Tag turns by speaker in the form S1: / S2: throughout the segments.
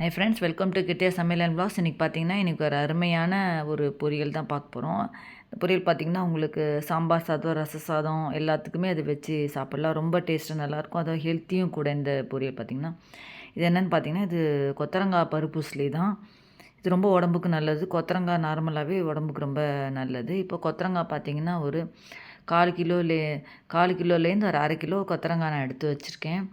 S1: Hi friends welcome to கிட்டே சமையல் and இன்றைக்கி பார்த்தீங்கன்னா இன்றைக்கி ஒரு அருமையான ஒரு பொரியல் தான் பார்க்க போகிறோம் இந்த பொரியல் பார்த்திங்கன்னா உங்களுக்கு சாம்பார் சாதம் ரச சாதம் எல்லாத்துக்குமே அது வச்சு சாப்பிட்லாம். ரொம்ப டேஸ்ட்டு நல்லாயிருக்கும். அதுவும் ஹெல்த்தியும் கூட இந்த பொரியல் பார்த்திங்கன்னா இது என்னென்னு பார்த்தீங்கன்னா இது கொத்தரங்காய் பருப்புஸ்லி தான். இது ரொம்ப உடம்புக்கு நல்லது. கொத்தரங்காய் நார்மலாகவே உடம்புக்கு ரொம்ப நல்லது. இப்போ கொத்தரங்காய் பார்த்திங்கன்னா ஒரு கால் கிலோலே கால் கிலோலேருந்து ஒரு அரை கிலோ கொத்தரங்காய் நான் எடுத்து வச்சுருக்கேன்.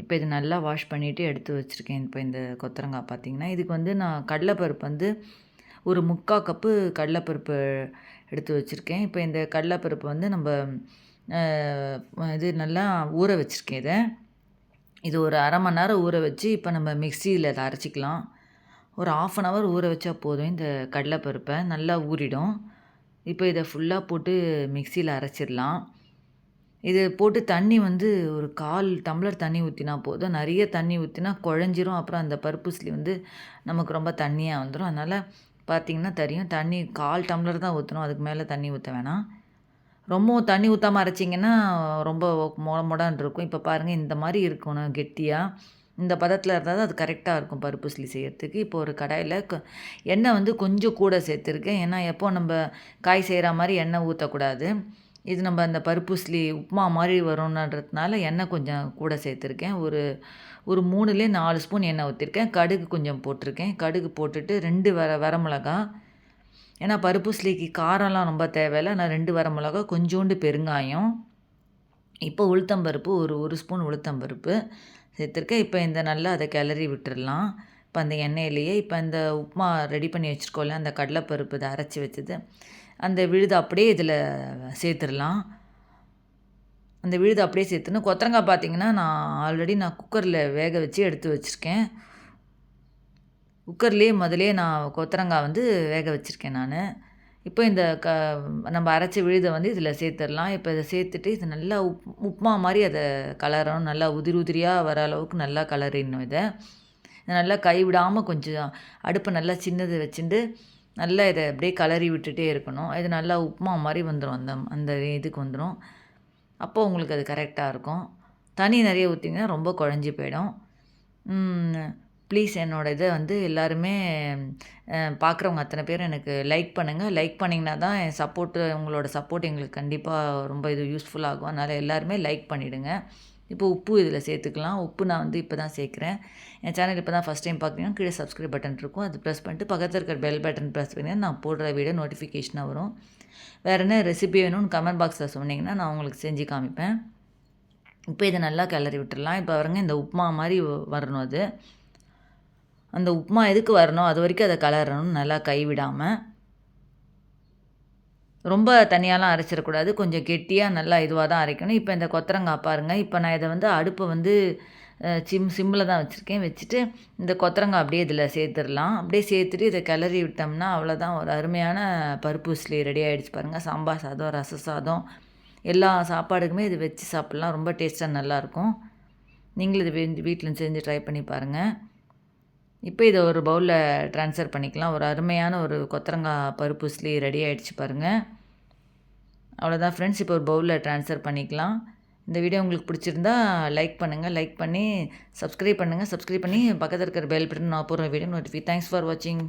S1: இப்போ இது நல்லா வாஷ் பண்ணிவிட்டு எடுத்து வச்சுருக்கேன். இப்போ இந்த கொத்தரங்காய் பார்த்திங்கன்னா இதுக்கு வந்து நான் கடலைப்பருப்பு வந்து ஒரு முக்கால் கப்பு கடலைப்பருப்பு எடுத்து வச்சுருக்கேன். இப்போ இந்த கடலைப்பருப்பு வந்து நம்ம இது நல்லா ஊற வச்சுருக்கேன் இதை. இது ஒரு அரை மணி நேரம் ஊற வச்சு இப்போ நம்ம மிக்சியில் அதை அரைச்சிக்கலாம். ஒரு ஆஃப் அன் ஹவர் ஊற வச்சா போதும் இந்த கடலைப்பருப்பை. நல்லா ஊறிடும். இப்போ இதை ஃபுல்லாக போட்டு மிக்சியில் அரைச்சிடலாம். இது போட்டு தண்ணி வந்து ஒரு கால் டம்ளர் தண்ணி ஊற்றினா போதும். நிறைய தண்ணி ஊற்றினா குழஞ்சிரும். அப்புறம் அந்த பருப்புஸ்லி வந்து நமக்கு ரொம்ப தண்ணியாக வந்துடும் அதனால் பார்த்திங்கன்னா தெரியும். தண்ணி கால் டம்ளர் தான் ஊற்றணும் அதுக்கு மேலே தண்ணி ஊற்ற வேணாம். ரொம்பவும் தண்ணி ஊற்றாமல் அரைச்சிங்கன்னா ரொம்ப மொட மொடான் இருக்கும். இப்போ பாருங்கள் இந்த மாதிரி இருக்கணும் கெட்டியாக இந்த பதத்தில் இருந்தால் தான் அது கரெக்டாக இருக்கும் பருப்பு சிலி செய்கிறதுக்கு இப்போ ஒரு கடாயில் எண்ணெய் வந்து கொஞ்சம் கூட சேர்த்துருக்கேன். ஏன்னா எப்போ நம்ம காய் செய்கிற மாதிரி எண்ணெய் ஊற்றக்கூடாது இது நம்ம அந்த பருப்புஸ்லி உப்புமா மாதிரி வரும்ன்றதுனால எண்ணெய் கொஞ்சம் கூட சேர்த்துருக்கேன். ஒரு ஒரு மூணுலேயே நாலு ஸ்பூன் எண்ணெய் ஊற்றிருக்கேன் கடுகு கொஞ்சம் போட்டிருக்கேன். கடுகு போட்டுட்டு ரெண்டு வர வரமிளகா ஏன்னா பருப்புஸ்லிக்கு காரம்லாம் ரொம்ப தேவையில்லை. நான் ரெண்டு வரமிளகா கொஞ்சோண்டு பெருங்காயம். இப்போ உளுத்தம்பருப்பு ஒரு ஒரு ஸ்பூன் உளுத்தம்பருப்பு சேர்த்துருக்கேன். இப்போ இந்த நல்லா அதை கிளறி விட்டுடலாம். இப்போ அந்த எண்ணெயிலேயே இப்போ இந்த உப்புமா ரெடி பண்ணி வச்சுருக்கோம்ல அந்த கடலைப்பருப்பு இதை அரைச்சி வச்சது அந்த விழுதை அப்படியே இதில் சேர்த்துடலாம். அந்த விழுது அப்படியே சேர்த்துன்னு கொத்தரங்காய் பார்த்திங்கன்னா நான் ஆல்ரெடி நான் குக்கரில் வேக வச்சு எடுத்து வச்சுருக்கேன். குக்கர்லேயே முதலே நான் கொத்தரங்காய் வந்து வேக வச்சுருக்கேன் நான். இப்போ இந்த க நம்ம அரைச்ச விழுதை வந்து இதில் சேர்த்துடலாம். இப்போ இதை சேர்த்துட்டு இது நல்லா உப் உப்புமா மாதிரி அதை கலரணும். நல்லா உதிரி உதிரியாக வர அளவுக்கு நல்லா கலரிடணும் இதை. நல்லா கைவிடாமல் கொஞ்சம் அடுப்பை நல்லா சின்னது வச்சுட்டு நல்லா இதை அப்படியே கலரி விட்டுட்டே இருக்கணும். இது நல்லா உப்புமா மாதிரி வந்துடும் அந்த அந்த இதுக்கு வந்துடும் அப்போது உங்களுக்கு அது கரெக்டாக இருக்கும். தண்ணி நிறைய ஊற்றிங்கன்னா ரொம்ப குழஞ்சி போயிடும். ப்ளீஸ் என்னோடய இதை வந்து எல்லாருமே பார்க்குறவங்க அத்தனை பேரும் எனக்கு லைக் பண்ணுங்கள் லைக் பண்ணிங்கன்னா தான் என் சப்போர்ட்டு உங்களோட சப்போர்ட் எங்களுக்கு கண்டிப்பாக ரொம்ப இது யூஸ்ஃபுல்லாகும் அதனால் எல்லாருமே லைக் பண்ணிவிடுங்க இப்போ உப்பு இதில் சேர்த்துக்கலாம். உப்பு நான் வந்து இப்போ தான் சேர்க்குறேன். என் சேனல் இப்போ தான் ஃபஸ்ட் டைம் பார்க்குறீங்கன்னா கீழே சப்ஸ்கிரைப் பட்டன் இருக்கும். அது ப்ரெஸ் பண்ணிட்டு பக்கத்தில் இருக்கிற பெல் பட்டன் ப்ரெஸ் பண்ணி நான் போடுற வீடியோ நோட்டிஃபிகேஷனாக வரும். வேறு என்ன ரெசிபி வேணும்னு கமெண்ட் பாக்ஸில் சொன்னீங்கன்னா நான் உங்களுக்கு செஞ்சு காமிப்பேன். இப்போ இதை நல்லா கிளறி விட்டுடலாம். இப்போ வரங்க இந்த உப்புமா மாதிரி வரணும் அது. அந்த உப்புமா எதுக்கு வரணும்? அது வரைக்கும் அதை கலரணும். நல்லா கைவிடாமல் ரொம்ப தனியாலாம் அரைச்சிடக்கூடாது. கொஞ்சம் கெட்டியாக நல்லா இதுவாக தான் அரைக்கணும். இப்போ இந்த கொத்தரங்காய் பாருங்கள் இப்போ நான் இதை வந்து அடுப்பை வந்து சிம் சிம்மில் தான் வச்சுருக்கேன். வச்சுட்டு இந்த கொத்தரங்காய் அப்படியே இதில் சேர்த்துடலாம். அப்படியே சேர்த்துட்டு இதை கிளறி விட்டோம்னா அவ்வளோதான் ஒரு அருமையான பருப்பு உசிலி ரெடி ஆகிடுச்சு பாருங்கள் சாம்பார் சாதம் ரச சாதம் எல்லா சாப்பாடுக்குமே இது வச்சு சாப்பிட்லாம். ரொம்ப டேஸ்ட்டாக நல்லாயிருக்கும். நீங்களும் இது வீட்டில் செஞ்சு ட்ரை பண்ணி பாருங்கள் இப்போ இதை ஒரு பவுலில் ட்ரான்ஸ்ஃபர் பண்ணிக்கலாம். ஒரு அருமையான ஒரு கொத்தரங்காய் பருப்பு உசிலி ரெடி ஆகிடுச்சு பாருங்கள் அவ்வளோதான் ஃப்ரெண்ட்ஸ் இப்போ ஒரு பவுலில் ட்ரான்ஸ்ஃபர் பண்ணிக்கலாம். இந்த வீடியோ உங்களுக்கு பிடிச்சிருந்தா லைக் பண்ணுங்கள் லைக் பண்ணி சப்ஸ்கிரைப் பண்ணுங்கள் சப்ஸ்கிரைப் பண்ணி பக்கத்தில் இருக்கிற பெல் பட்டன் நான் போகிற வீடியோ நோட்டிஃபை தேங்க்ஸ் ஃபார் வாட்சிங்